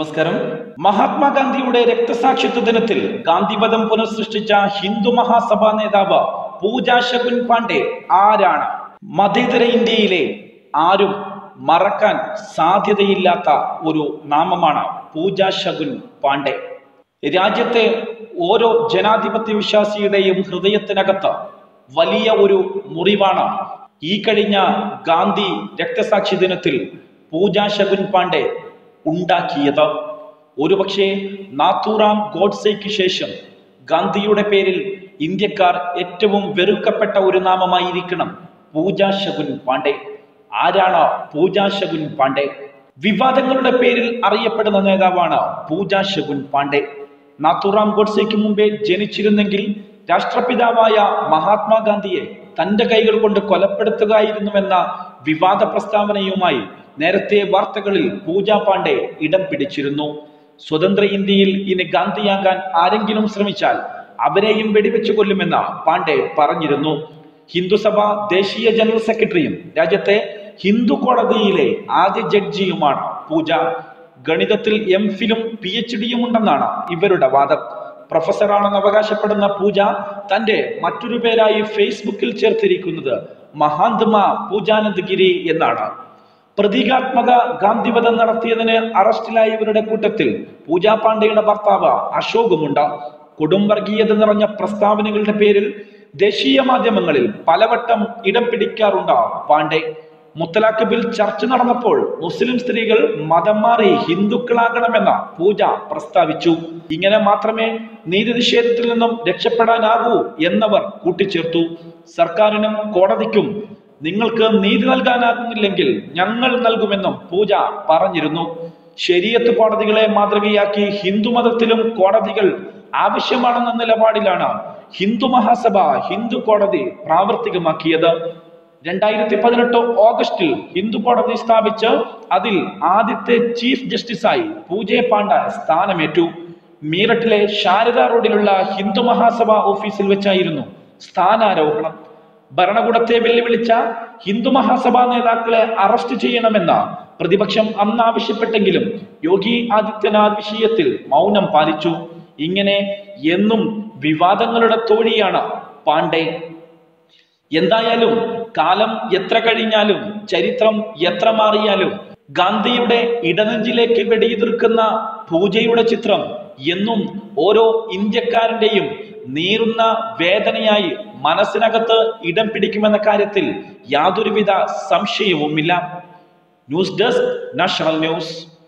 നമസ്കാരം. മഹാത്മാഗാന്ധിയുടെ രക്തസാക്ഷിത്വ ദിനത്തിൽ ഗാന്ധിപദം പുനഃസൃഷ്ടിച്ച ഹിന്ദു മഹാസഭാ നേതാവ് പൂജ ശകുൻ പാണ്ഡെ ആരാണ്? മതേതര ഇന്ത്യയിലെ ആരും മറക്കാൻ സാധ്യതയില്ലാത്ത ഒരു നാമമാണ് പൂജ ശകുൻ പാണ്ഡെ. രാജ്യത്തെ ഓരോ ജനാധിപത്യ വിശ്വാസിയുടെയും ഹൃദയത്തിനകത്ത് വലിയ ഒരു മുറിവാണ് ഈ കഴിഞ്ഞ ഗാന്ധി രക്തസാക്ഷി ദിനത്തിൽ പൂജ ശകുൻ പാണ്ഡെ ഉണ്ടാക്കിയത്. ഒരുപക്ഷെ നാത്തൂറാം ഗോഡ്സെയ്ക്ക് ശേഷം ഗാന്ധിയുടെ പേരിൽ ഇന്ത്യക്കാർ ഏറ്റവും വെറുക്കപ്പെട്ട ഒരു നാമമായിരിക്കണം പൂജാ ശകുൻ പാണ്ഡെ. ആരാണ് പൂജാ ശകുൻ പാണ്ഡെ? വിവാദങ്ങളുടെ പേരിൽ അറിയപ്പെടുന്ന നേതാവാണ് പൂജാ ശകുൻ പാണ്ഡെ. നാത്തുറാം ഗോഡ്സെയ്ക്ക് മുമ്പേ ജനിച്ചിരുന്നെങ്കിൽ രാഷ്ട്രപിതാവായ മഹാത്മാഗാന്ധിയെ തന്റെ കൈകൾ കൊണ്ട് കൊലപ്പെടുത്തുകയായിരുന്നുവെന്ന വിവാദ പ്രസ്താവനയുമായി നേരത്തെ വാർത്തകളിൽ പൂജ പാണ്ഡെ ഇടം പിടിച്ചിരുന്നു. സ്വതന്ത്ര ഇന്ത്യയിൽ ഇനി ഗാന്ധിയാകാൻ ആരെങ്കിലും ശ്രമിച്ചാൽ അവരെയും വെടിവെച്ചു കൊല്ലുമെന്ന് പാണ്ഡെ പറഞ്ഞിരുന്നു. ഹിന്ദുസഭ ദേശീയ ജനറൽ സെക്രട്ടറിയും രാജ്യത്തെ ഹിന്ദു കോടതിയിലെ ആദ്യ ജഡ്ജിയുമാണ് പൂജ. ഗണിതത്തിൽ എം ഫിലും പി എച്ച് ഡിയും ഉണ്ടെന്നാണ് ഇവരുടെ വാദം. പ്രൊഫസറാണെന്ന് അവകാശപ്പെടുന്ന പൂജ തന്റെ മറ്റൊരു പേരായി ഫേസ്ബുക്കിൽ ചേർത്തിരിക്കുന്നത് മഹാന്ത്മാ പൂജാനന്ദ് ഗിരി എന്നാണ്. പ്രതീകാത്മക ഗാന്ധിവധം നടത്തിയതിന് അറസ്റ്റിലായവരുടെ കൂട്ടത്തിൽ പൂജാ പാണ്ഡെയുടെ ഭർത്താവ് അശോകുമുണ്ട്. കൊടുംവർഗീയത നിറഞ്ഞ പ്രസ്താവനകളുടെ പേരിൽ ദേശീയ മാധ്യമങ്ങളിൽ പലവട്ടം ഇടം പിടിക്കാറുണ്ട് പാണ്ഡെ. മുത്തലാഖ് ബിൽ ചർച്ച നടന്നപ്പോൾ മുസ്ലിം സ്ത്രീകൾ മതം മാറി ഹിന്ദുക്കളാകണമെന്ന പൂജ പ്രസ്താവിച്ചു. ഇങ്ങനെ മാത്രമേ നീതി നിഷേധത്തിൽ നിന്നും രക്ഷപ്പെടാനാകൂ എന്നവർ കൂട്ടിച്ചേർത്തു. സർക്കാരിനും കോടതിക്കും നിങ്ങൾക്ക് നീതി നൽകാനാകുന്നില്ലെങ്കിൽ ഞങ്ങൾ നൽകുമെന്നും പൂജ പറഞ്ഞിരുന്നു. ശരീരത്ത് കോടതികളെ മാതൃകയാക്കി ഹിന്ദു മതത്തിലും കോടതികൾ ആവശ്യമാണെന്ന നിലപാടിലാണ് ഹിന്ദു മഹാസഭ ഹിന്ദു കോടതി പ്രാവർത്തികമാക്കിയത്. രണ്ടായിരത്തി പതിനെട്ട് ഓഗസ്റ്റിൽ ഹിന്ദു കോടതി സ്ഥാപിച്ച് അതിൽ ആദ്യത്തെ ചീഫ് ജസ്റ്റിസായി പൂജെ പാണ്ഡ സ്ഥാനമേറ്റു. മീററ്റിലെ ശാരദ റോഡിലുള്ള ഹിന്ദു മഹാസഭ ഓഫീസിൽ വെച്ചായിരുന്നു സ്ഥാനാരോഹണം. ഭരണകൂടത്തെ വെല്ലുവിളിച്ച ഹിന്ദു മഹാസഭാ നേതാക്കളെ അറസ്റ്റ് ചെയ്യണമെന്ന പ്രതിപക്ഷം അന്ന് ആവശ്യപ്പെട്ടെങ്കിലും യോഗി ആദിത്യനാഥ് വിഷയത്തിൽ മൗനം പാലിച്ചു. ഇങ്ങനെ എന്നും വിവാദങ്ങളുടെ തോഴിയാണ് പാണ്ഡെ. എന്തായാലും കാലം എത്ര കഴിഞ്ഞാലും ചരിത്രം എത്ര മാറിയാലും ഗാന്ധിയുടെ ഇടനെഞ്ചിലേക്ക് വെടിയുതിർക്കുന്ന പൂജയുടെ ചിത്രം എന്നും ഓരോ ഇന്ത്യക്കാരന്റെയും നീറുന്ന വേദനയായി മനസ്സിനകത്ത് ഇടം പിടിക്കുമെന്ന കാര്യത്തിൽ യാതൊരുവിധ സംശയവുമില്ല. News desk national news.